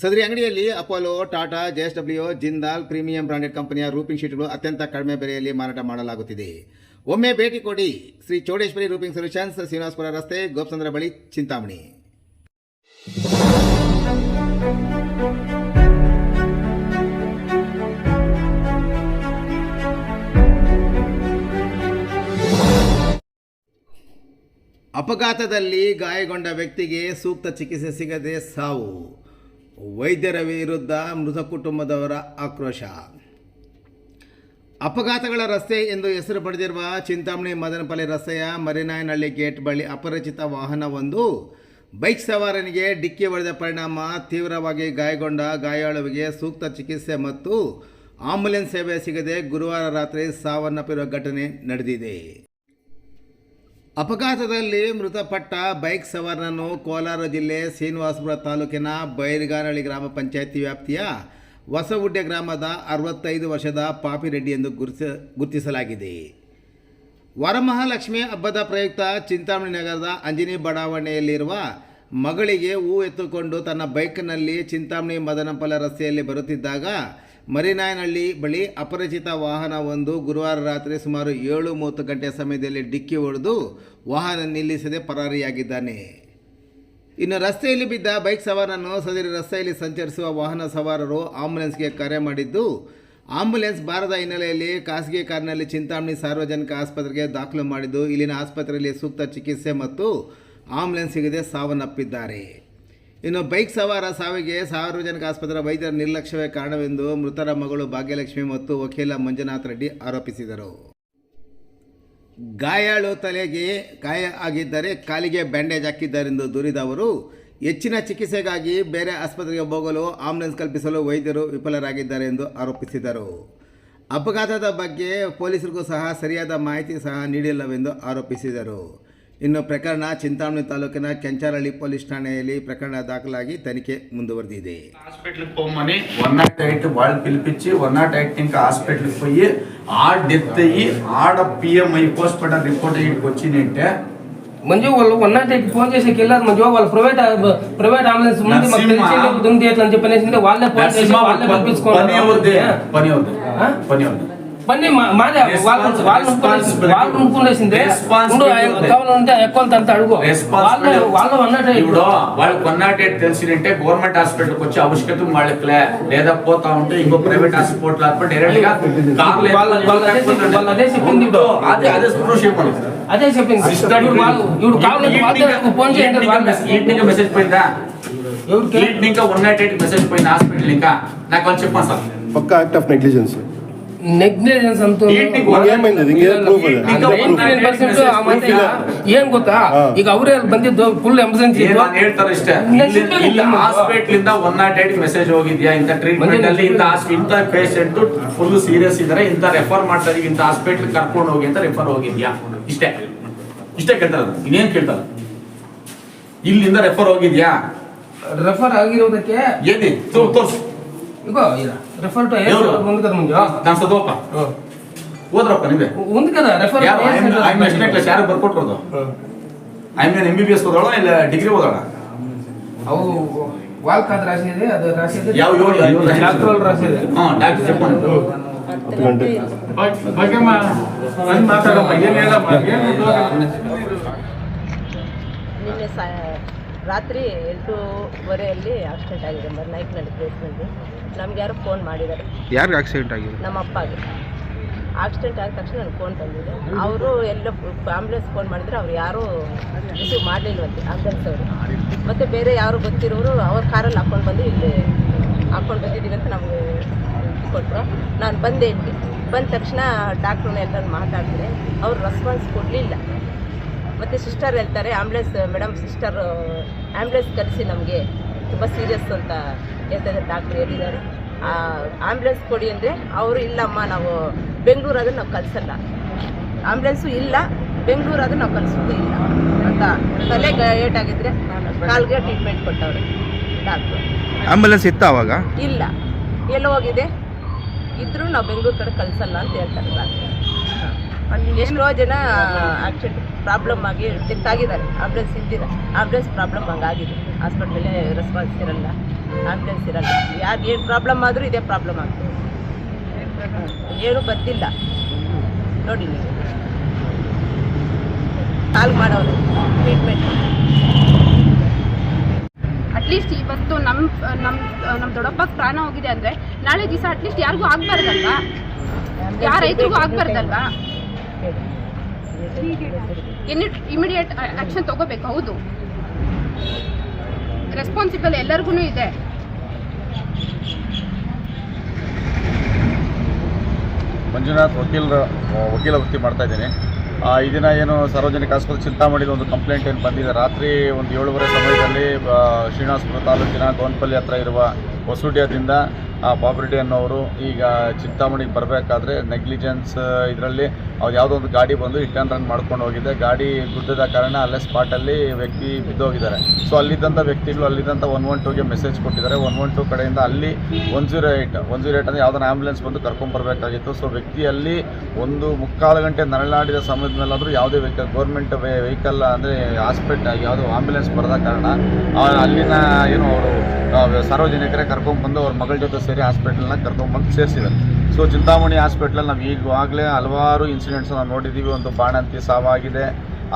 ಸದರಿ ಅಂಗಡಿಯಲ್ಲಿ Apollo, Tata JSW Jindal, premium branded ಕಂಪನಿಯ ರೂಪಿಂಗ್ ಶೀಟ್ಗಳು ಅತ್ಯಂತ ಕಡಿಮೆ ಬೆಲೆಯಲ್ಲಿ ಮಾರಾಟ ಮಾಡಲಾಗುತ್ತಿದೆ. ಒಮ್ಮೆ ಭೇಟಿ ಕೊಡಿ ಶ್ರೀ ಚೌಡೇಶ್ವರಿ ರೂಪಿಂಗ್ ಸೊಲ್ಯೂಷನ್ಸ್, ಶ್ರೀನಿವಾಸಪುರ ರಸ್ತೆ ಗೋಪಚಂದ್ರ ಬಳಿ, ಚಿಂತಾಮಣಿ. ಅಪಘಾತದಲ್ಲಿ ಗಾಯಗೊಂಡ ವ್ಯಕ್ತಿಗೆ ಸೂಕ್ತ ಚಿಕಿತ್ಸೆ ಸಿಗದೆ ಸಾವು. ವೈದ್ಯರ ವಿರುದ್ಧ ಮೃತ ಕುಟುಂಬದವರ ಆಕ್ರೋಶ. ಅಪಘಾತಗಳ ರಸ್ತೆ ಎಂದು ಹೆಸರು ಪಡೆದಿರುವ ಚಿಂತಾಮಣಿ ಮದನಪಲ್ಲಿ ರಸ್ತೆಯ ಮರಿನಾಯನಹಳ್ಳಿ ಗೇಟ್ ಬಳಿ ಅಪರಿಚಿತ ವಾಹನವೊಂದು ಬೈಕ್ ಸವಾರನಿಗೆ ಡಿಕ್ಕಿ ಹೊಡೆದ ಪರಿಣಾಮ ತೀವ್ರವಾಗಿ ಗಾಯಗೊಂಡ ಗಾಯಾಳುವಿಗೆ ಸೂಕ್ತ ಚಿಕಿತ್ಸೆ ಮತ್ತು ಆಂಬ್ಯುಲೆನ್ಸ್ ಸೇವೆ ಸಿಗದೆ ಗುರುವಾರ ರಾತ್ರಿ ಸಾವನ್ನಪ್ಪಿರುವ ಘಟನೆ ನಡೆದಿದೆ. ಅಪಘಾತದಲ್ಲಿ ಮೃತಪಟ್ಟ ಬೈಕ್ ಸವಾರನನ್ನು ಕೋಲಾರ ಜಿಲ್ಲೆ ಶ್ರೀನಿವಾಸಪುರ ತಾಲೂಕಿನ ಬೈರ್ಗಾನಹಳ್ಳಿ ಗ್ರಾಮ ಪಂಚಾಯಿತಿ ವ್ಯಾಪ್ತಿಯ ಹೊಸಗುಡ್ಡೆ ಗ್ರಾಮದ ಅರವತ್ತೈದು ವರ್ಷದ ಪಾಪಿರೆಡ್ಡಿ ಎಂದು ಗುರುತಿಸ, ಗುರುತಿಸಲಾಗಿದೆ. ವರಮಹಾಲಕ್ಷ್ಮಿ ಹಬ್ಬದ ಪ್ರಯುಕ್ತ ಚಿಂತಾಮಣಿ ನಗರದ ಅಂಜನಿ ಬಡಾವಣೆಯಲ್ಲಿರುವ ಮಗಳಿಗೆ ಹೂ ಎತ್ತುಕೊಂಡು ತನ್ನ ಬೈಕ್ನಲ್ಲಿ ಚಿಂತಾಮಣಿ ಮದನಪಲ ರಸ್ತೆಯಲ್ಲಿ ಬರುತ್ತಿದ್ದಾಗ ಮರಿನಾಯನಹಳ್ಳಿ ಬಳಿ ಅಪರಿಚಿತ ವಾಹನವೊಂದು ಗುರುವಾರ ರಾತ್ರಿ ಸುಮಾರು ಏಳು ಮೂವತ್ತು ಗಂಟೆ ಸಮಯದಲ್ಲಿ ಡಿಕ್ಕಿ ಹೊಡೆದು ವಾಹನ ನಿಲ್ಲಿಸದೆ ಪರಾರಿಯಾಗಿದ್ದಾನೆ. ಇನ್ನು ರಸ್ತೆಯಲ್ಲಿ ಬಿದ್ದ ಬೈಕ್ ಸವಾರನನ್ನು ಸದರಿ ರಸ್ತೆಯಲ್ಲಿ ಸಂಚರಿಸುವ ವಾಹನ ಸವಾರರು ಆಂಬುಲೆನ್ಸ್ಗೆ ಕರೆ ಮಾಡಿದ್ದು, ಆಂಬುಲೆನ್ಸ್ ಬಾರದ ಹಿನ್ನೆಲೆಯಲ್ಲಿ ಖಾಸಗಿ ಕಾರಿನಲ್ಲಿ ಚಿಂತಾಮಣಿ ಸಾರ್ವಜನಿಕ ಆಸ್ಪತ್ರೆಗೆ ದಾಖಲು ಮಾಡಿದ್ದು, ಇಲ್ಲಿನ ಆಸ್ಪತ್ರೆಯಲ್ಲಿ ಸೂಕ್ತ ಚಿಕಿತ್ಸೆ ಮತ್ತು ಆಂಬುಲೆನ್ಸ್ ಸಿಗದೆ ಸಾವನ್ನಪ್ಪಿದ್ದಾರೆ. ಇನ್ನು ಬೈಕ್ ಸವಾರ ಸಾವಿಗೆ ಸಾರ್ವಜನಿಕ ಆಸ್ಪತ್ರೆ ವೈದ್ಯರ ನಿರ್ಲಕ್ಷ್ಯವೇ ಕಾರಣವೆಂದು ಮೃತರ ಮಗಳು ಭಾಗ್ಯಲಕ್ಷ್ಮಿ ಮತ್ತು ವಕೀಲ ಮಂಜುನಾಥ್ ರೆಡ್ಡಿ ಆರೋಪಿಸಿದರು. ಗಾಯಾಳು ತಲೆಗೆ ಗಾಯ ಆಗಿದ್ದರೆ ಕಾಲಿಗೆ ಬ್ಯಾಂಡೇಜ್ ಹಾಕಿದ್ದಾರೆಂದು ದೂರಿದ ಅವರು, ಹೆಚ್ಚಿನ ಚಿಕಿತ್ಸೆಗಾಗಿ ಬೇರೆ ಆಸ್ಪತ್ರೆಗೆ ಹೋಗಲು ಆಂಬುಲೆನ್ಸ್ ಕಲ್ಪಿಸಲು ವೈದ್ಯರು ವಿಫಲರಾಗಿದ್ದಾರೆ ಎಂದು ಆರೋಪಿಸಿದರು. ಅಪಘಾತದ ಬಗ್ಗೆ ಪೊಲೀಸರಿಗೂ ಸಹ ಸರಿಯಾದ ಮಾಹಿತಿ ಸಹ ನೀಡಿಲ್ಲವೆಂದು ಆರೋಪಿಸಿದರು. ఇన్నో ప్రకరణ ಚಿಂತಾಮಣಿ ತಾಲೂಕಿನ ಕೆಂಚಾರಳ್ಳಿ పోలీస్ ఠాణేలి ప్రకరణ దాఖలాగి తనిఖీ ಮುಂದುವರೆದಿದೆ. హాస్పిటల్ పోమని వన్ నాట్ ఎయిట్ వాళ్ళు పిలిపించి వన్ నాట్ ఎయిట్ ఇంకా హాస్పిటల్కి పోయి ఆ డెత్ అయ్యి ఆడ పిఎంఐ హాస్పిటల్ రిపోర్ట్ అయ్యికి వచ్చిందంటే మంజు వాళ్ళు వన్ నాట్ ఎయిట్ ఫోన్ చేసి వెళ్ళారు మంజు వాళ్ళు ప్రైవేట్ ప్రైవేట్ అంబులెన్స్ ముందు మాకు తెలిసి ఎట్లా అని చెప్పి వాళ్ళే ఫోన్ చేసి వాళ్ళే పని పంపించుకోవాలి పని పని పని తెలిసిందంటే గవర్నమెంట్ హాస్పిటల్కి వచ్చే ఆవశ్యకత వాళ్ళకి లేదా పోతా ఉంటే ఇంకో ప్రైవేట్ హాస్పిటల్ డైరెక్ట్గా అదే చెప్పింది ఇంకా మెసేజ్ పోయింది హాస్పిటల్ ఇంకా నాకు వాళ్ళు చెప్పాను సార్ ఆఫ్ నెగ్లిజెన్స్ ನೆಗ್ಲಿಜೆನ್ಸ್ ಅಂತೂ ಏನ್ ಗೊತ್ತಾ? ಈಗ ಅವರೇ ಅಲ್ಲಿ ಬಂದಿದ್ದು ಫುಲ್ ಎಮರ್ಜೆನ್ಸಿ ಹೇಳ್ತಾರೆ ಇಷ್ಟೇ? ಹಾಸ್ಪಿಟಲ್ ಇಂದ ಒನ್ ನಾಟ್ ಏಟ್ ಮೆಸೇಜ್ ಹೋಗಿದ್ಯಾ? ಇಂತ ಟ್ರೀಟ್ಮೆಂಟ್ ಅಲ್ಲಿ ಇಂತ ಇಂತ ಪೇಷಂಟ್ ಫುಲ್ ಸೀರಿಯಸ್ ಇದ್ದಾರೆ ಇಂತ ರೆಫರ್ ಮಾಡ್ತಾರೆ. ಇಂತ ಹಾಸ್ಪಿಟಲ್ ಕರ್ಕೊಂಡು ಹೋಗಿ ಅಂತ ರೆಫರ್ ಹೋಗಿದ್ಯಾ? ಇಷ್ಟೇ. ಇಷ್ಟೇ ಕೇಳ್ತಾರ ಇನ್ನೇನ್ ಕೇಳ್ತಾರ? ಇಲ್ಲಿಂದ ರೆಫರ್ ಹೋಗಿದ್ಯಾ? ರೆಫರ್ ಆಗಿರೋದಕ್ಕೆ ಏನೇ ತೋರ್ಸು. ರೆಫರ್ ಟು ಓದ್ರಪ್ಪ ನಿಮಗೆ ಯಾರು? ಯಾರು ಬಿ ಬಿ ಓದೋಣ ಇಲ್ಲ ಡಿಗ್ರಿ ಓದೋಣ ಅವು ಅದು ರಾಶಿ ಯಾವ ರಾಶಿ ಹಾ ಡಾಕ್ಟರ್ ಏನು ನಿನ್ನೆ ಸಾ ರಾತ್ರಿ ಎಂಟೂವರೆಯಲ್ಲಿ ಆಕ್ಸಿಡೆಂಟ್ ಆಗಿದೆ ಮರ್ ನೈಟ್ನಲ್ಲಿ ಪ್ಲೇಸ್ನಲ್ಲಿ ನಮ್ಗೆ ಯಾರು ಫೋನ್ ಮಾಡಿದ್ದಾರೆ. ಯಾರಿಗೆ ಆಕ್ಸಿಡೆಂಟ್ ಆಗಿದೆ? ನಮ್ಮ ಅಪ್ಪಗೆ ಆಕ್ಸಿಡೆಂಟ್ ಆದ ತಕ್ಷಣ ನನಗೆ ಫೋನ್ ಬಂದಿದೆ. ಅವರು ಎಲ್ಲ ಆಂಬುಲೆನ್ಸ್ ಫೋನ್ ಮಾಡಿದ್ರೆ ಅವ್ರು ಯಾರೂ ರಿಸೀವ್ ಮಾಡಲಿಲ್ವಂತೆ ಆಂಬುಲೆನ್ಸ್ ಅವರು. ಮತ್ತು ಬೇರೆ ಯಾರು ಗೊತ್ತಿರೋರು ಅವ್ರ ಕಾರಲ್ಲಿ ಹಾಕೊಂಡು ಬಂದು ಇಲ್ಲಿ ಹಾಕೊಂಡು ಬಂದಿದ್ದೀವಿ ಅಂತ ನಮಗೆ ಕೊಟ್ಟರು ನಾನು ಬಂದೆ ಇಲ್ಲಿ. ಬಂದ ತಕ್ಷಣ ಡಾಕ್ಟ್ರನ್ನ ಎಲ್ಲರೂ ಮಾತಾಡಿದೆ. ಅವ್ರು ರೆಸ್ಪಾನ್ಸ್ ಕೊಡಲಿಲ್ಲ. ಮತ್ತು ಸಿಸ್ಟರ್ ಹೇಳ್ತಾರೆ ಆಂಬುಲೆನ್ಸ್ ಮೇಡಮ್ ಸಿಸ್ಟರ್ ಆ್ಯಂಬುಲೆನ್ಸ್ ಕರೆಸಿ ನಮಗೆ. ತುಂಬ ಸೀರಿಯಸ್ ಅಂತ. ಹೇಳ್ತಾರೆ ಡಾಕ್ಟ್ರು ಹೇಳಿದ್ದಾರೆ. ಆಂಬ್ಯುಲೆನ್ಸ್ ಕೊಡಿ ಅಂದರೆ ಅವರು ಇಲ್ಲಮ್ಮ ನಾವು ಬೆಂಗಳೂರು ಅದನ್ನು ನಾವು ಕಲಿಸಲ್ಲ ಆಂಬ್ಯುಲೆನ್ಸು ಇಲ್ಲ ಬೆಂಗಳೂರು ಅದನ್ನು ನಾವು ಕಲಿಸೋದು ಇಲ್ಲ ಅಂತ ತಲೆಗೆ ಏಟಾಗಿದ್ರೆ ಕಾಲ್ಗೆ ಟ್ರೀಟ್ಮೆಂಟ್ ಕೊಟ್ಟವ್ರೆ ಡಾಕ್ಟ್ರು. ಆಂಬ್ಯುಲೆನ್ಸ್ ಇತ್ತ ಅವಾಗ? ಇಲ್ಲ. ಎಲ್ಲ ಹೋಗಿದೆ? ಇದ್ರೂ ನಾವು ಬೆಂಗಳೂರು ಕಡೆ ಕಳಿಸಲ್ಲ ಅಂತ ಹೇಳ್ತಾರೆ ಡಾಕ್ಟ್ರು. ಎಷ್ಟೋ ಜನ ಆಕ್ಸಿಡೆಂಟ್ ಪ್ರಾಬ್ಲಮ್ ಆಗಿ ಡೆತ್ ಆಗಿದ್ದಾರೆ. ಆಂಬುಲೆನ್ಸ್ ಇದ್ದಿಲ್ಲ ಆಂಬುಲೆನ್ಸ್ ಪ್ರಾಬ್ಲಮ್ ಹಂಗಾಗಿದೆ. ಹಾಸ್ಪಿಟ್ಲಲ್ಲೇ ರೆಸ್ಪಾನ್ಸ್ ಇರಲ್ಲ. ಆಂಬುಲೆನ್ಸ್ ಇರಲ್ಲ. ಯಾರು ಏನು ಪ್ರಾಬ್ಲಮ್ ಆದರೂ ಇದೇ ಪ್ರಾಬ್ಲಮ್ ಆಗ್ತದೆ. ಏನು ಗೊತ್ತಿಲ್ಲ ನೋಡಿ ನೀವು. ಕಾಲ್ ಮಾಡೋರು. ಟ್ರೀಟ್ಮೆಂಟ್ ಅಟ್ಲೀಸ್ಟ್ ಇವತ್ತು ನಮ್ಮ ನಮ್ಮ ನಮ್ಮ ದೊಡ್ಡಪ್ಪಗೆ ಪ್ರಾಣ ಹೋಗಿದೆ ಅಂದರೆ ನಾಳೆ ದಿವಸ ಅಟ್ಲೀಸ್ಟ್ ಯಾರಿಗೂ ಆಗಬಾರ್ದಲ್ವಾ? ಯಾರು ರೈತರಿಗೂ ಆಗಬಾರ್ದಲ್ವಾ? ಇಮಿಡಿಯೇಟ್ ಆಕ್ಷನ್ ತಗೋಬೇಕು, ಹೌದು. ರೆಸ್ಪಾನ್ಸಿಬಲ್ ಎಲ್ಲರಿಗೂ ಇದೆ. ಮಂಜುನಾಥ್ ವಕೀಲರ ವಕೀಲ ವೃತ್ತಿ ಮಾಡ್ತಾ ಇದ್ದೇನೆ. ಈ ಏನು ಸಾರ್ವಜನಿಕ ಆಸ್ಪತ್ರೆ ಚಿಂತಾಮಣಿದ ಒಂದು ಕಂಪ್ಲೇಂಟ್ ಏನು ಬಂದಿದೆ. ರಾತ್ರಿ ಒಂದು ಏಳುವರೆ ಸಮಯದಲ್ಲಿ ಶ್ರೀನಿವಾಸಪುರ ತಾಲೂಕಿನ ಗೋನ್ಪಲ್ಲಿ ಹತ್ರ ಇರುವ ಹೊಸೂಡ್ಯದಿಂದ ಬಾಬರೆಡ್ಡಿ ಅನ್ನೋರು ಈಗ ಚಿಂತಾಮಣಿಗೆ ಬರಬೇಕಾದ್ರೆ ನೆಗ್ಲಿಜೆನ್ಸ್ ಇದರಲ್ಲಿ ಅವ್ರು ಯಾವುದೋ ಒಂದು ಗಾಡಿ ಬಂದು ಹಿಟ್ ಆ್ಯಂಡ್ ರನ್ ಮಾಡ್ಕೊಂಡು ಹೋಗಿದೆ. ಗಾಡಿ ಗುದ್ದದ ಕಾರಣ ಅಲ್ಲೇ ಸ್ಪಾಟಲ್ಲಿ ವ್ಯಕ್ತಿ ಬಿದ್ದೋಗಿದ್ದಾರೆ. ಸೊ ಅಲ್ಲಿದ್ದಂಥ ವ್ಯಕ್ತಿಗಳು ಅಲ್ಲಿದ್ದಂಥ ಒನ್ ಒನ್ ಟೂಗೆ ಮೆಸೇಜ್ ಕೊಟ್ಟಿದ್ದಾರೆ. ಒನ್ ಒನ್ ಟೂ ಕಡೆಯಿಂದ ಅಲ್ಲಿ one zero eight one zero eight ಅಂದರೆ ಯಾವುದೋ ಆ್ಯಂಬುಲೆನ್ಸ್ ಬಂದು ಕರ್ಕೊಂಡ್ಬರ್ಬೇಕಾಗಿತ್ತು ಸೊ ವ್ಯಕ್ತಿಯಲ್ಲಿ ಒಂದು ಮುಕ್ಕಾಲು ಗಂಟೆ ನರಳಾಡಿದ ಸಮಯದ ಮೇಲಾದರೂ ಯಾವುದೇ ವೆಹಿಕಲ್ ಗೌರ್ಮೆಂಟ್ ವೆಹಿಕಲ್ ಅಂದರೆ ಹಾಸ್ಪಿಟ್ ಯಾವುದು ಆಂಬ್ಯುಲೆನ್ಸ್ ಬರದ ಕಾರಣ ಆ, ಅಲ್ಲಿನ ಏನು ಅವರು ಸಾರ್ವಜನಿಕರೇ ಕರ್ಕೊಂಡ್ಬಂದು ಅವ್ರ ಮಗಳ ಜೊತೆ ಸೇರಿ ಹಾಸ್ಪಿಟಲ್ನ ಕರ್ಕೊಂಡ್ಬಂದು ಸೇರಿಸಿದ್ದಾರೆ ಸೊ, ಚಿಂತಾಮಣಿ ಹಾಸ್ಪಿಟ್ಲಲ್ಲಿ ನಾವು ಈಗಾಗಲೇ ಹಲವಾರು ಇನ್ಸಿಡೆಂಟ್ಸ್ ನಾವು ನೋಡಿದ್ದೀವಿ ಒಂದು ಬಾಣಂತಿ ಸಾವಾಗಿದೆ.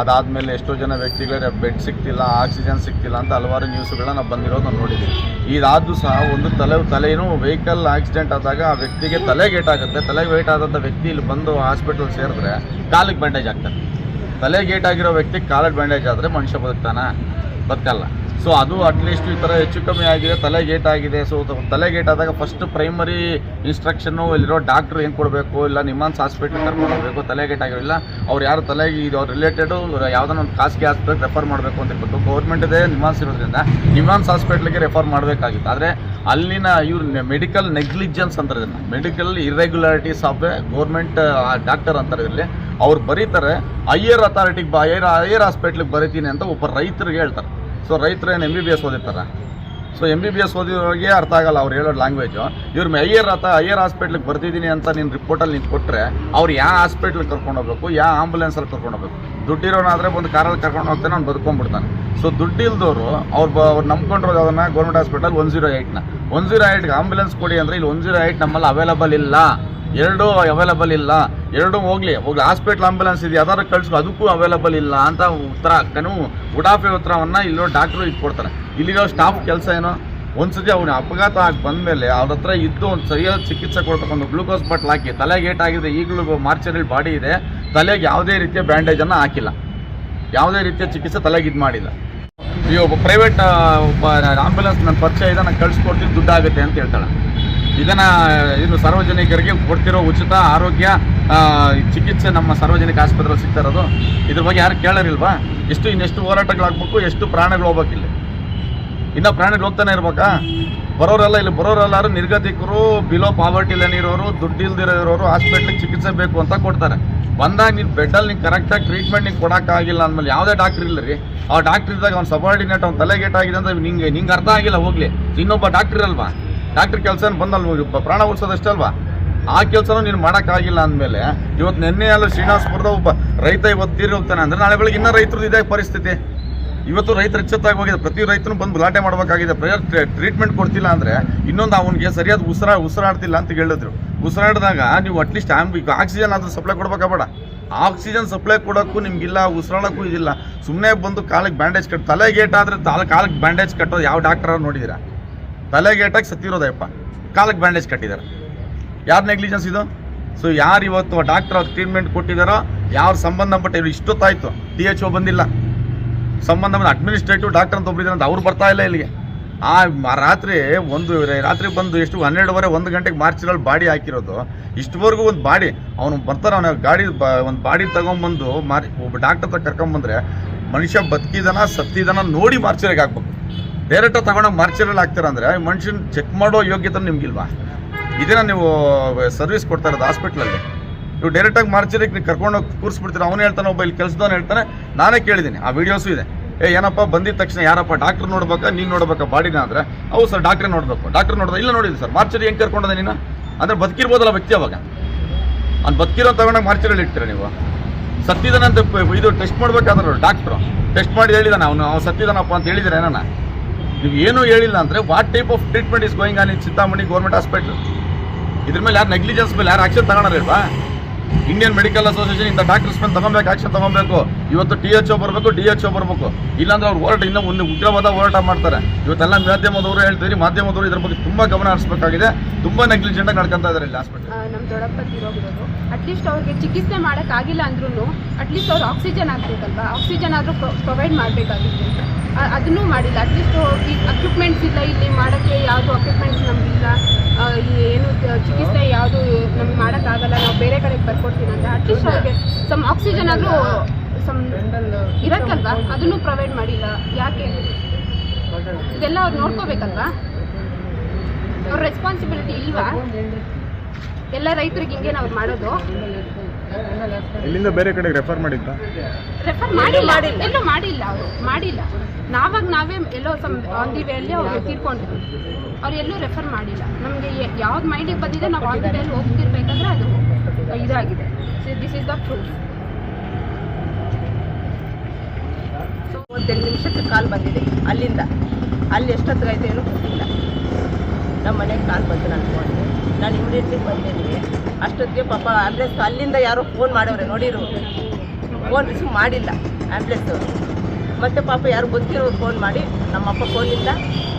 ಅದಾದಮೇಲೆ ಎಷ್ಟೋ ಜನ ವ್ಯಕ್ತಿಗಳಿಗೆ ಬೆಡ್ ಸಿಗ್ತಿಲ್ಲ ಆಕ್ಸಿಜನ್ ಸಿಗ್ತಿಲ್ಲ ಅಂತ ಹಲವಾರು ನ್ಯೂಸ್ಗಳನ್ನ ನಾವು ಬಂದಿರೋದು ನಾವು ನೋಡಿದ್ದೀವಿ ಇದಾದರೂ ಸಹ ಒಂದು ತಲೆ ತಲೆಯೂ ವೆಹಿಕಲ್ ಆಕ್ಸಿಡೆಂಟ್ ಆದಾಗ ಆ ವ್ಯಕ್ತಿಗೆ ತಲೆಗೆ ಆಗುತ್ತೆ. ತಲೆಗೆ ವೇಟ್ ಆದಂಥ ವ್ಯಕ್ತಿ ಇಲ್ಲಿ ಬಂದು ಹಾಸ್ಪಿಟಲ್ ಸೇರಿದ್ರೆ ಕಾಲಿಗೆ ಬ್ಯಾಂಡೇಜ್ ಆಗ್ತಾನೆ ತಲೆಗೆ ಆಗಿರೋ ವ್ಯಕ್ತಿಗೆ ಕಾಲಿಗೆ ಬ್ಯಾಂಡೇಜ್ ಆದರೆ ಮನುಷ್ಯ ಬದುಕ್ತಾನೆ? ಬದುಕಲ್ಲ. ಸೊ ಅದು ಅಟ್ಲೀಸ್ಟ್ ಈ ಥರ ಹೆಚ್ಚು ಕಮ್ಮಿ ಆಗಿದೆ, ತಲೆ ಗೇಟ್ ಆಗಿದೆ. ಸೊ ಗೇಟ್ ಆದಾಗ ಫಸ್ಟ್ ಪ್ರೈಮರಿ ಇನ್ಸ್ಟ್ರಕ್ಷನ್ನು ಇಲ್ಲಿರೋ ಡಾಕ್ಟ್ರು ಏನು ಕೊಡಬೇಕು? ಇಲ್ಲ ನಿಮ್ಮನ್ಸ್ ಹಾಸ್ಪಿಟ್ಲ್ ಕರ್ಕೊಂಡು ಹೋಗಬೇಕು ಗೇಟ್ ಆಗಿರಲಿಲ್ಲ ಅವ್ರು ಯಾರು ತಲೆಗೆ ಇದು ಅವ್ರ ರಿಲೇಟೆಡು ಯಾವುದೋ ಒಂದು ಖಾಸಗಿ ಹಾಸ್ಪಿಟಲ್ ರೆಫರ್ ಮಾಡಬೇಕು ಅಂತ ಇರ್ಬೇಕು ಗೌರ್ಮೆಂಟ್ದೇ ನಿಮ್ಮಾನ್ಸ್ ಇರೋದ್ರಿಂದ ನಿಮ್ಮಾನ್ಸ್ ಹಾಸ್ಪಿಟ್ಲಿಗೆ ರೆಫರ್ ಮಾಡಬೇಕಾಗಿತ್ತು. ಆದರೆ ಅಲ್ಲಿನ ಇವ್ರು ಮೆಡಿಕಲ್ ನೆಗ್ಲಿಜೆನ್ಸ್ ಅಂತಾರೆ ಇದನ್ನು. Medical irregularities of a government doctor ಅಂತಾರೆ ಇದರಲ್ಲಿ. ಅವ್ರು ಬರೀತಾರೆ, ಹೈಯರ್ ಅಥಾರಿಟಿಗೆ ಬಾ, ಹೈಯರ್ ಹೈಯರ್ ಹಾಸ್ಪಿಟ್ಲಿಗೆ ಬರೀತೀನಿ ಅಂತ ಒಬ್ಬ ರೈತರಿಗೆ ಹೇಳ್ತಾರೆ. ಸೊ ರೈತರು ಏನು ಎಂ ಬಿ ಬಿ ಎಸ್ ಓದಿರ್ತಾರೆ? So M B B S ಓದಿರೋರಿಗೆ ಅರ್ಥ ಆಗಲ್ಲ ಅವ್ರು ಹೇಳೋ ಲ್ಯಾಂಗ್ವೇಜು ಇವ್ರ ಹೈಯರ್ ಆತ ಹೈಯರ್ ಹಾಸ್ಪಿಟ್ಲಿಗೆ ಬರ್ತಿದ್ದೀನಿ ಅಂತ ನಿನ್ನ ರಿಪೋರ್ಟಲ್ಲಿ ನಿಂತು ಕೊಟ್ಟರೆ ಅವ್ರು ಯಾವ ಹಾಸ್ಪಿಟ್ಲಿಗೆ ಕರ್ಕೊಂಡು ಹೋಗ್ಬೇಕು ಯಾವ ಆಂಬುಲೆನ್ಸಲ್ಲಿ ಕರ್ಕೊಂಡು ಹೋಗ್ಬೇಕು? ದುಡ್ಡಿರೋನಾದರೆ ಒಂದು ಕಾರಲ್ಲಿ ಕರ್ಕೊಂಡು ಹೋಗ್ತಾನೆ, ಅವ್ನು ಬದುಕೊಂಡ್ಬಿಡ್ತಾನೆ. ಸೊ ದುಡ್ಡಿಲ್ದವರು ಅವ್ರು ಬ ಅವ್ರು ನಂಬ್ಕೊಂಡಿರೋದು ಅದನ್ನು ಗೌರ್ಮೆಂಟ್ ಹಾಸ್ಪಿಟಲ್ ಒನ್ ಜೀರೋ ಏಯ್ಟ್ನ ಒನ್ ಜೀರೋ ಏಯ್ಟ್ಗೆ ಆಂಬುಲೆನ್ಸ್ ಕೊಡಿ ಅಂದರೆ ಇಲ್ಲಿ ಒನ್ ಜೀರೋ ಏಯ್ಟ್ ನಮ್ಮಲ್ಲಿ ಅವೈಲಬಲ್ ಇಲ್ಲ. ಎರಡೂ ಅವೈಲಬಲ್ ಇಲ್ಲ. ಎರಡೂ ಹೋಗ್ಲಿ. ಹೋಗ್ಲಿ ಹಾಸ್ಪಿಟ್ಲ್ ಆಂಬುಲೆನ್ಸ್ ಇದೆ. ಯಾವ್ದಾದ್ರು ಕಳ್ಸ್ಕೊ. ಅದಕ್ಕೂ ಅವೈಲಬಲ್ ಇಲ್ಲ ಅಂತ ಉತ್ತರ ಕನು ಉಡಾಫೆ ಉತ್ತರವನ್ನು ಇಲ್ಲೋ ಡಾಕ್ಟ್ರು ಇದು ಕೊಡ್ತಾರೆ. ಇಲ್ಲಿರೋ ಸ್ಟಾಫ್ ಕೆಲಸ ಏನು? ಒಂದ್ಸತಿ ಅವ್ನ ಅಪಘಾತ ಆಗಿ ಬಂದಮೇಲೆ ಅವ್ರ ಹತ್ರ ಇದ್ದು ಒಂದು ಸರಿಯಾದ ಚಿಕಿತ್ಸೆ ಕೊಡ್ಬೇಕು ಒಂದು ಗ್ಲೂಕೋಸ್ ಬಟ್ಲ್ ಹಾಕಿ ತಲೆಗೆ ಏಟಾಗಿದೆ ಈಗಲೂ ಮಾರ್ಚರಲ್ಲಿ ಬಾಡಿ ಇದೆ. ತಲೆಗೆ ಯಾವುದೇ ರೀತಿಯ ಬ್ಯಾಂಡೇಜನ್ನು ಹಾಕಿಲ್ಲ. ಯಾವುದೇ ರೀತಿಯ ಚಿಕಿತ್ಸೆ ತಲೆಗೆ ಇದು ಮಾಡಿಲ್ಲ. ಈ ಒಬ್ಬ ಪ್ರೈವೇಟ್ ಒಬ್ಬ ಆಂಬುಲೆನ್ಸ್ ನನ್ನ ಪರಿಚಯ ಇದೆ ನಾನು ಕಳಿಸ್ಕೊಡ್ತೀನಿ ದುಡ್ಡಾಗುತ್ತೆ ಅಂತ ಹೇಳ್ತಾಳೆ. ಇದನ್ನ ಇನ್ನು ಸಾರ್ವಜನಿಕರಿಗೆ ಕೊಡ್ತಿರೋ ಉಚಿತ ಆರೋಗ್ಯ ಚಿಕಿತ್ಸೆ ನಮ್ಮ ಸಾರ್ವಜನಿಕ ಆಸ್ಪತ್ರೆ ಸಿಗ್ತಾ ಇರೋದು. ಇದ್ರ ಬಗ್ಗೆ ಯಾರು ಕೇಳರಿಲ್ವಾ? ಎಷ್ಟು ಇನ್ನೆಷ್ಟು ಹೋರಾಟಗಳಾಗಬೇಕು, ಎಷ್ಟು ಪ್ರಾಣಗಳು ಹೋಗ್ಬೇಕು ಇಲ್ಲಿ? ಇನ್ನ ಪ್ರಾಣಿಗಳು ಹೋಗ್ತಾನೆ ಇರ್ಬೇಕಾ? ಬರೋರೆಲ್ಲ ಇಲ್ಲಿ, ಬರೋರೆಲ್ಲರೂ ನಿರ್ಗತಿಕರು ಬಿಲೋ ಪಾವರ್ಟಿ ಲೈನ್ ಇರೋರು, ದುಡ್ಡು ಇಲ್ದಿರೋ ಇರೋರು ಹಾಸ್ಪಿಟ್ಲಿಗೆ ಚಿಕಿತ್ಸೆ ಬೇಕು ಅಂತ ಕೊಡ್ತಾರೆ. ಬಂದಾಗ ನೀನು ಬೆಡ್ಡಲ್ಲಿ ನೀನು ಕರೆಕ್ಟಾಗಿ ಟ್ರೀಟ್ಮೆಂಟ್ ನೀನು ಕೊಡೋಕ್ಕಾಗಿಲ್ಲ ಅಂದಮೇಲೆ ಯಾವುದೇ ಡಾಕ್ಟ್ರ್ ಇಲ್ಲ ರೀ ಆ ಡಾಕ್ಟ್ರ್ ಇದ್ದಾಗ ಅವ್ನು ಸಬಾರ್ಡಿನೇಟ್ ಅವ್ನು ತಲೆಗೇಟಾಗಿದೆ ಅಂತ ನಿಂಗೆ ನಿಂಗೆ ಅರ್ಥ ಆಗಿಲ್ಲ ಹೋಗ್ಲಿ. ಇನ್ನೊಬ್ಬ ಡಾಕ್ಟ್ರ್ ಇರಲ್ವಾ? ಡಾಕ್ಟ್ರ್ ಕೆಲಸ ಬಂದಲ್ವ ಪ್ರಾಣ ಉಳಿಸೋದಷ್ಟೇ ಅಲ್ವಾ? ಆ ಕೆಲಸನೂ ನೀನು ಮಾಡೋಕ್ಕಾಗಿಲ್ಲ ಅಂದಮೇಲೆ ಇವತ್ತು ನಿನ್ನೆ ಅಲ್ಲ ಶ್ರೀನಿವಾಸಪುರದ ಒಬ್ಬ ರೈತ ಇವತ್ತು ತೀರಿ ಹೋಗ್ತಾನೆ ಅಂದರೆ ನಾಳೆ ಬೆಳಗ್ಗೆ ಇನ್ನೂ ರೈತರದ್ದು ಇದೇ ಪರಿಸ್ಥಿತಿ. ಇವತ್ತು ರೈತರು ಎಚ್ಚೆತ್ತಾಗಿ ಹೋಗಿದೆ, ಪ್ರತಿ ರೈತನು ಬಂದು ಗಲಾಟೆ ಮಾಡಬೇಕಾಗಿದೆ, ಪ್ರಯರ್ ಟ್ರೀಟ್ಮೆಂಟ್ ಕೊಡ್ತಿಲ್ಲ ಅಂದರೆ ಇನ್ನೊಂದು ಅವನಿಗೆ ಸರಿಯಾದ ಉಸಿರಾ ಉಸಿರಾಡ್ತಿಲ್ಲ ಅಂತ ಹೇಳಿದ್ರು. ಉಸಿರಾಡಿದಾಗ ನೀವು ಅಟ್ಲೀಸ್ಟ್ ಆಕ್ಸಿಜನ್ ಆದರೂ ಸಪ್ಲೈ ಕೊಡ್ಬೇಕಾ ಬೇಡ. ಆಕ್ಸಿಜನ್ ಸಪ್ಲೈ ಕೊಡೋಕ್ಕೂ ನಿಮಗಿಲ್ಲ, ಉಸಿರಾಡೋಕ್ಕೂ ಇದಿಲ್ಲ. ಸುಮ್ಮನೆ ಬಂದು ಕಾಲಿಗೆ ಬ್ಯಾಂಡೇಜ್ ಕಟ್ ತಲೆಗೆ ಏಟಾದರೆ ತಾಲ ಕಾಲಿಗೆ ಬ್ಯಾಂಡೇಜ್ ಕಟ್ಟೋದು ಯಾವ ಡಾಕ್ಟರ್ ನೋಡಿದ್ದೀರಾ ತಲೆಗೆ ಏಟಾಗಿ ಸತ್ತಿರೋದಯಪ್ಪ ಕಾಲಕ್ಕೆ ಬ್ಯಾಂಡೇಜ್ ಕಟ್ಟಿದ್ದಾರೆ. ಯಾರು ನೆಗ್ಲಿಜೆನ್ಸ್ ಇದು? ಸೊ ಯಾರು ಇವತ್ತು ಡಾಕ್ಟರ್ ಅವ್ರು ಟ್ರೀಟ್ಮೆಂಟ್ ಕೊಟ್ಟಿದ್ದಾರೋ, ಯಾರು ಸಂಬಂಧಪಟ್ಟ ಇವ್ರು ಇಷ್ಟೊತ್ತಾಯಿತು. ಟಿ ಎಚ್ ಒ ಬಂದಿಲ್ಲ. ಸಂಬಂಧ ಅಡ್ಮಿನಿಸ್ಟ್ರೇಟಿವ್ ಡಾಕ್ಟರ್ ಅಂತ ಒಬ್ಬರಿದ್ದಾರೆ ಅಂತ ಅವ್ರು ಬರ್ತಾ ಇಲ್ಲ ಇಲ್ಲಿಗೆ. ಆ ರಾತ್ರಿ ಒಂದು, ರಾತ್ರಿ ಬಂದು ಎಷ್ಟು ಹನ್ನೆರಡುವರೆ, ಒಂದು ಗಂಟೆಗೆ ಮಾರ್ಚಿನಲ್ಲಿ ಬಾಡಿ ಹಾಕಿರೋದು, ಇಷ್ಟುವರೆಗೂ ಒಂದು ಬಾಡಿ, ಅವನು ಬರ್ತಾರೆ ಅವನ ಗಾಡಿ ಒಂದು ಬಾಡಿ ತಗೊಂಬಂದು ಮಾರಿ, ಒಬ್ಬ ಡಾಕ್ಟರ್ ಹತ್ರ ಕರ್ಕೊಂಬಂದ್ರೆ ಮನುಷ್ಯ ಬದುಕಿದನ, ಸತ್ತಿದನ, ನೋಡಿ ಮಾರ್ಚರಿಗೆ ಹಾಕ್ಬೇಕು. ಡೈರೆಕ್ಟಾಗಿ ತಗೊಂಡೋಗಿ ಮಾರ್ಚರಲ್ಲಿ ಹಾಕ್ತೀರ ಅಂದರೆ ಮನುಷ್ಯನ ಚೆಕ್ ಮಾಡೋ ಯೋಗ್ಯತೆ ನಿಮಗಿಲ್ವಾ? ಇದನ್ನ ನೀವು ಸರ್ವಿಸ್ ಕೊಡ್ತಾ ಇರೋದು ಹಾಸ್ಪಿಟ್ಲಲ್ಲಿ ನೀವು ಡೈರೆಕ್ಟಾಗಿ ಮಾರ್ಚರಿಗೆ ನೀವು ಕರ್ಕೊಂಡೋಗಿ ಕೂರಿಸ್ಬಿಡ್ತೀರ? ಅವನು ಹೇಳ್ತಾನೆ, ಒಬ್ಬ ಇಲ್ಲಿ ಕೆಲಸದವನು ಹೇಳ್ತಾನೆ, ನಾನೇ ಕೇಳಿದ್ದೀನಿ ಆ ವಿಡಿಯೋಸು ಇದೆ. ಏ, ಏನಪ್ಪ, ಬಂದಿದ ತಕ್ಷಣ ಯಾರಪ್ಪ ಡಾಕ್ಟ್ರ್ ನೋಡ್ಬೇಕಾ? ನೀನು ನೋಡ್ಬೇಕಾ? ಬಾಡಿನ ಅಂದರೆ ಅವು ಸರ್ ಡಾಕ್ಟ್ರೇ ನೋಡಬೇಕು. ಡಾಕ್ಟ್ರ್ ನೋಡಿದ್ರೆ ಇಲ್ಲ ನೋಡಿದ್ದೀನಿ ಸರ್, ಮಾರ್ಚರಿ ಹೆಂಗೆ ಕರ್ಕೊಂಡದೆ ನೀನು? ಅಂದರೆ ಬದುಕಿರ್ಬೋದಲ್ಲ ವ್ಯಕ್ತಿ ಅವಾಗ. ಅವ್ನು ಬದುಕಿರೋ ತಗೊಂಡಾಗ ಮಾರ್ಚರಲ್ಲಿ ಇಡ್ತೀರ ನೀವು? ಸತ್ತಿದ್ದಾನೆ ಅಂತ ಇದು ಟೆಸ್ಟ್ ಮಾಡ್ಬೇಕಾದ್ರೆ ಡಾಕ್ಟ್ರು ಟೆಸ್ಟ್ ಮಾಡಿ ಹೇಳಿದಾನೆ ಅವನು. ಅವ್ನು ಸತ್ತಿದ್ದಾನಪ್ಪ ಅಂತ ಹೇಳಿದ್ರೆ ಏನನ್ನ? ನೀವು ಏನೂ ಹೇಳಿಲ್ಲ ಅಂದರೆ what type of treatment is going on in Chintamani government hospital ಇದ್ರ ಮೇಲೆ ಯಾರು ನೆಗ್ಲಿಜೆನ್ಸ್ ಮೇಲೆ ಯಾರು ಆಕ್ಷನ್ ತಗೊಳೋರಿಲ್ವಾ ಇಂಡಿಯನ್ ಮೆಡಿಕಲ್ ಅಸೋಸಿಯೇಷನ್ ಇಂಥ ಡಾಕ್ಟರ್ಸ್ ಮೇಲೆ ತಗೊಬೇಕು ಆಕ್ಷನ್ ತಗೊಬೇಕು. ಇವತ್ತು ಟಿ ಎಚ್ ಒ ಬರಬೇಕು ಡಿ ಎಚ್ ಒ ಬರಬೇಕು. ಇಲ್ಲಾಂದ್ರೆ ಅವ್ರು ಹೋರಾಟ ಇನ್ನೂ ಒಂದು ಉಗ್ರವಾದ ಹೋರಾಟ ಮಾಡ್ತಾರೆ. ಇವತ್ತೆಲ್ಲ ಮಾಧ್ಯಮದವರು ಹೇಳ್ತೀರಿ, ಮಾಧ್ಯಮದವರು ಇದ್ರ ಬಗ್ಗೆ ತುಂಬ ಗಮನ ಹರಿಸಬೇಕಾಗಿದೆ. ತುಂಬ ನೆಗ್ಲಿಜೆಂಟ್ ಆಗಿ ನಡ್ಕೊಂತ ಇದ್ದಾರೆ ಇಲ್ಲಿ ಹಾಸ್ಪಿಟಲ್ ನಮ್ಮ ದೊಡ್ಡಪ್ಪ ತೀರೋಗಿರೋದು ಅಟ್ಲೀಸ್ಟ್ ಅವ್ರಿಗೆ ಚಿಕಿತ್ಸೆ ಮಾಡೋಕ್ಕಾಗಿಲ್ಲ ಅಂದ್ರೂ ಅಟ್ಲೀಸ್ಟ್ ಅವ್ರು ಆಕ್ಸಿಜನ್ ಆಗಬೇಕಲ್ವಾ? ಆಕ್ಸಿಜನ್ ಆದರೂ ಪ್ರೊವೈಡ್ ಮಾಡಬೇಕಾಗಿತ್ತು. ಅದನ್ನೂ ಮಾಡಿಲ್ಲ. ಅಟ್ಲೀಸ್ಟ್ ಈ ಅಕ್ವಿಪ್ಮೆಂಟ್ಸ್ ಇಲ್ಲ, ಇಲ್ಲಿ ಮಾಡೋಕ್ಕೆ ಯಾವುದು ಎಕ್ವಿಪ್ಮೆಂಟ್ಸ್ ನಮಗಿಲ್ಲ. ಏನು ಚಿಕಿತ್ಸೆ ಯಾವುದು ನಮ್ಗೆ ಮಾಡೋಕ್ಕಾಗಲ್ಲ ನಾವು ಬೇರೆ ಕಡೆಗೆ ಬರ್ಕೊಡ್ತೀನಿ ಅಂತ. ಅಟ್ಲೀಸ್ಟ್ ಅವ್ರಿಗೆ ಸಮ್ ಆಕ್ಸಿಜನ್ ಆದರೂ ಸಮ್ ಇರಕ್ಕಲ್ವಾ ಅದನ್ನು ಪ್ರೊವೈಡ್ ಮಾಡಿಲ್ಲ. ಯಾಕೆ? ಇದೆಲ್ಲ ಅವ್ರು ನೋಡ್ಕೋಬೇಕಲ್ವಾ? ಅವ್ರ ರೆಸ್ಪಾನ್ಸಿಬಿಲಿಟಿ ಇಲ್ವಾ? ಎಲ್ಲ ರೈತರಿಗೆ ಹಿಂಗೇನು ಅವ್ರು ಮಾಡೋದು? ಇಲ್ಲಿಂದ ಬೇರೆ ಕಡೆಗೆ ರೆಫರ್ ಮಾಡಿದ್ದ? ರೆಫರ್ ಮಾಡಿಲ್ಲ. ಎಲ್ಲೂ ಮಾಡಿಲ್ಲ ಅವರು. ಮಾಡಿಲ್ಲ. ನಾವಾಗ ನಾವೇ ಎಲ್ಲೋ ಸಮ್ ಆನ್ ದಿ ವೇಯಲ್ಲಿ ಅವರು ತೀರ್ಕೊಂಡಿದ್ರು ಅವ್ರು ಎಲ್ಲೂ ರೆಫರ್ ಮಾಡಿಲ್ಲ. ನಮಗೆ ಯಾವ್ದು ಮೈಂಡಿಗೆ ಬಂದಿದೆ ನಾವು ಆನ್ ದಿ ಹೋಗ್ತಿರ್ಬೇಕಂದ್ರೆ ಅದು ಇದಾಗಿದೆ. ದಿಸ್ ಇಸ್ ದ ಪ್ರೂಫ್ ಮೂವತ್ತೆಂಟು ನಿಮಿಷಕ್ಕೆ ಕಾಲ್ ಬಂದಿದೆ. ಅಲ್ಲಿಂದ. ಅಲ್ಲಿ ಎಷ್ಟೊತ್ತಿಗಾಯ್ತು ಏನು ಗೊತ್ತಿಲ್ಲ. ನಮ್ಮ ಮನೆಗೆ ಕಾಲ್ ಬಂತು ನನ್ನ ಫೋನ್ಗೆ ನಾನು ಇಮಿಡಿಯೇಟ್ಲಿ ಬಂದಿದ್ದೀನಿ ಅಷ್ಟೊತ್ತಿಗೆ ಪಾಪ ಆ್ಯಂಬ್ಲೆನ್ಸ್ ಅಲ್ಲಿಂದ ಯಾರೋ ಫೋನ್ ಮಾಡೋರೆ, ನೋಡಿರು. ಫೋನ್ ರಿಸೀವ್ ಮಾಡಿಲ್ಲ. ಆ್ಯಂಬ್ಲೆನ್ಸ್ ಮತ್ತು ಪಾಪ ಯಾರು ಗೊತ್ತಿರೋರು ಫೋನ್ ಮಾಡಿ ನಮ್ಮ ನಮ್ಮಪ್ಪ ಫೋನಿಂದ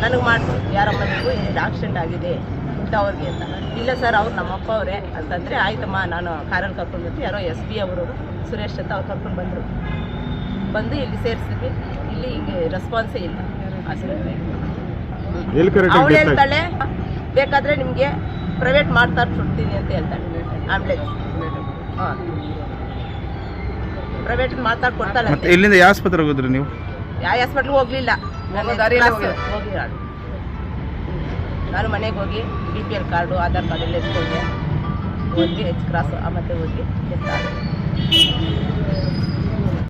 ನನಗೆ ಮಾಡಿದ್ರು ಯಾರಮ್ಮ ಹಿಂಗೆ ಆಕ್ಸಿಡೆಂಟ್ ಆಗಿದೆ ಇಂಥವ್ರಿಗೆ ಅಂತ. ಇಲ್ಲ ಸರ್ ಅವ್ರು ನಮ್ಮಪ್ಪ ಅವರೇ ಅಂತಂದರೆ ಆಯ್ತಮ್ಮ ನಾನು ಕಾರಲ್ಲಿ ಕರ್ಕೊಂಡು ಬಂದು ಯಾರೋ ಎಸ್ ಬಿ ಅವರು ಸುರೇಶ್ ಅಂತ ಅವ್ರು ಕರ್ಕೊಂಡು ಬಂದರು. ಬಂದು ಇಲ್ಲಿ ಸೇರಿಸಿದ್ವಿ. ಇಲ್ಲಿ ಹಿಂಗೆ ರೆಸ್ಪಾನ್ಸೇ ಇಲ್ಲ. ಅವಳು ಹೇಳ್ತಾಳೆ ಬೇಕಾದ್ರೆ ನಿಮಗೆ ಪ್ರೈವೇಟ್ ಮಾಡ್ತಾ ಕೊಡ್ತೀನಿ ಅಂತ ಹೇಳ್ತಾಳೆ. ಆಂಬ್ಲೆನ್ಸ್ ಹಾಂ. ಪ್ರೈವೇಟ್ ಮಾತಾಡ್ ಮತ್ತೆ ಇಲ್ಲಿಂದ ಯಾವ ಆಸ್ಪತ್ರೆಗೆ ಹೋದ್ರಿ ನೀವು? ಯಾವ ಹಾಸ್ಪಿಟ್ಲ್ಗೆ ಹೋಗಲಿಲ್ಲ. ಹೋಗಿ. ನಾನು. ಮನೆಗೆ ಹೋಗಿ B P L card Aadhaar card ಎಲ್ಲ ಎತ್ಕೊಂಡೆ ಹೋಗಿ ಎಚ್ ಕ್ರಾಸು ಮತ್ತೆ ಹೋಗಿ ಎತ್ತ.